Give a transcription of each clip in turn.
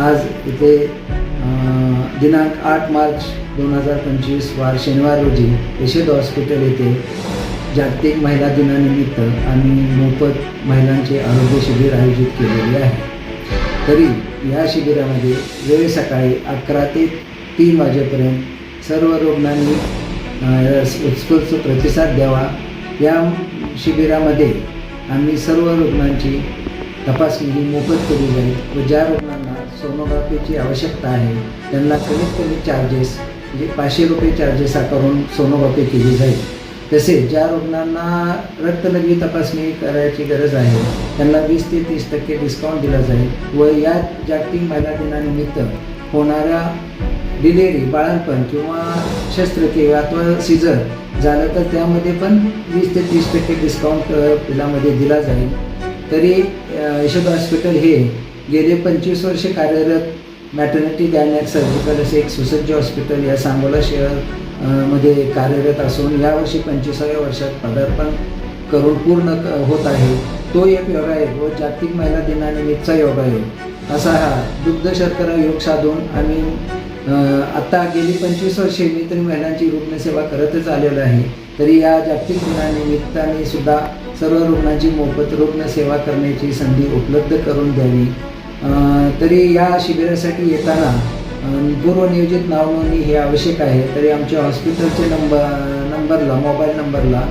आज इथे दिनांक आठ मार्च दोन हजार पंचवीस वार शनिवार रोजी यशोद हॉस्पिटल येथे जागतिक महिला दिनानिमित्त आम्ही मोफत महिलांचे आरोग्य शिबिर आयोजित केलेले आहे. तरी या शिबिरामध्ये वेळ सकाळी अकरा ते तीन वाजेपर्यंत सर्व रुग्णांनी उत्स्फूर्त प्रतिसाद द्यावा. या शिबिरामध्ये आम्ही सर्व रुग्णांची तपासणी ही मोफत केली जाईल व ज्या रुग्णांना सोनोग्राफीची आवश्यकता आहे त्यांना कमीत कमी चार्जेस म्हणजे पाचशे रुपये चार्जेस आकारून सोनोग्राफी केली जाईल. तसेच ज्या रुग्णांना रक्तलगी तपासणी करायची गरज आहे त्यांना वीस ते तीस टक्के डिस्काउंट दिला जाईल व या जागतिक महिला दिनानिमित्त होणाऱ्या डिलेवरी बाळणपण किंवा शस्त्रक्रिया अथवा सिझर झालं तर त्यामध्ये पण वीस ते तीस टक्के डिस्काउंट अ, पिलामध्ये दिला जाईल. तरी यशोद हॉस्पिटल हे गेले पंचवीस वर्षे कार्यरत मॅटर्निटी गॅनॅक सर्जिकल असे एक सुसज्ज हॉस्पिटल या सांगोला शहरमध्ये कार्यरत असून यावर्षी पंचवीसाव्या वर्षात पदार्पण करून पूर्ण क- होत आहे. तो एक योगायोग व जागतिक महिला दिनानिमित्तचा आहे. असा हा दुग्ध शर्करा योग साधून आम्ही आत्ता गेली पंचवीस वर्षे मी तरी महिलांची रुग्णसेवा करतच आलेलो आहे. तरी या जागतिक दिनानिमित्ताने सुद्धा सर्व रुग्णांची मोफत रुग्णसेवा करण्याची संधी उपलब्ध करून द्यावी. तरी या शिबिरासाठी येताना पूर्वनियोजित नावनोंदणी हे आवश्यक आहे. तरी आमच्या हॉस्पिटलच्या नंबर नंबरला मोबाईल नंबरला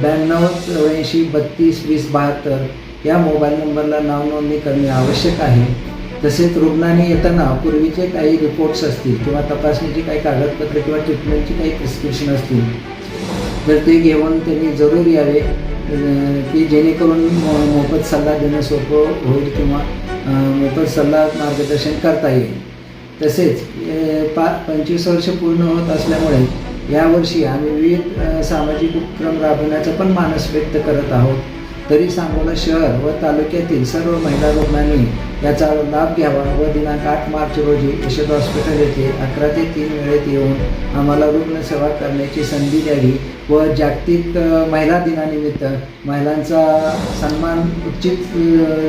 ब्याण्णव चौऱ्याऐंशी बत्तीस वीस बहात्तर या मोबाईल नंबरला नावनोंदणी करणे आवश्यक आहे. तसेच रुग्णाने येताना पूर्वीचे काही रिपोर्ट्स असतील किंवा तपासणीची काही कागदपत्र किंवा ट्रीटमेंटची काही प्रिस्क्रिप्शन असतील तर ते घेऊन त्यांनी जरूर यावे की जेणेकरून मोफत सल्ला देणं सोपं होईल किंवा मोफत सल्ला मार्गदर्शन करता येईल. तसेच पा पंचवीस वर्ष पूर्ण होत असल्यामुळे यावर्षी आम्ही विविध सामाजिक उपक्रम राबवण्याचा पण मानस व्यक्त करत आहोत. तरी सांगोला शहर व तालुक्यातील सर्व महिला रुग्णांनी याचा लाभ घ्यावा व दिनांक आठ मार्च रोजी यशोद हॉस्पिटल येथे अकरा ते तीन वेळेत येऊन आम्हाला रुग्णसेवा करण्याची संधी द्यावी व जागतिक महिला दिनानिमित्त महिलांचा सन्मान उचित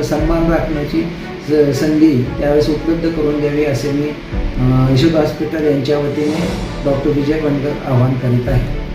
सन्मान राखण्याची स- संधी त्यावेळेस उपलब्ध करून द्यावी असे मी यशोद हॉस्पिटल यांच्या वतीने डॉक्टर विजय बनकर आवाहन करीत आहे.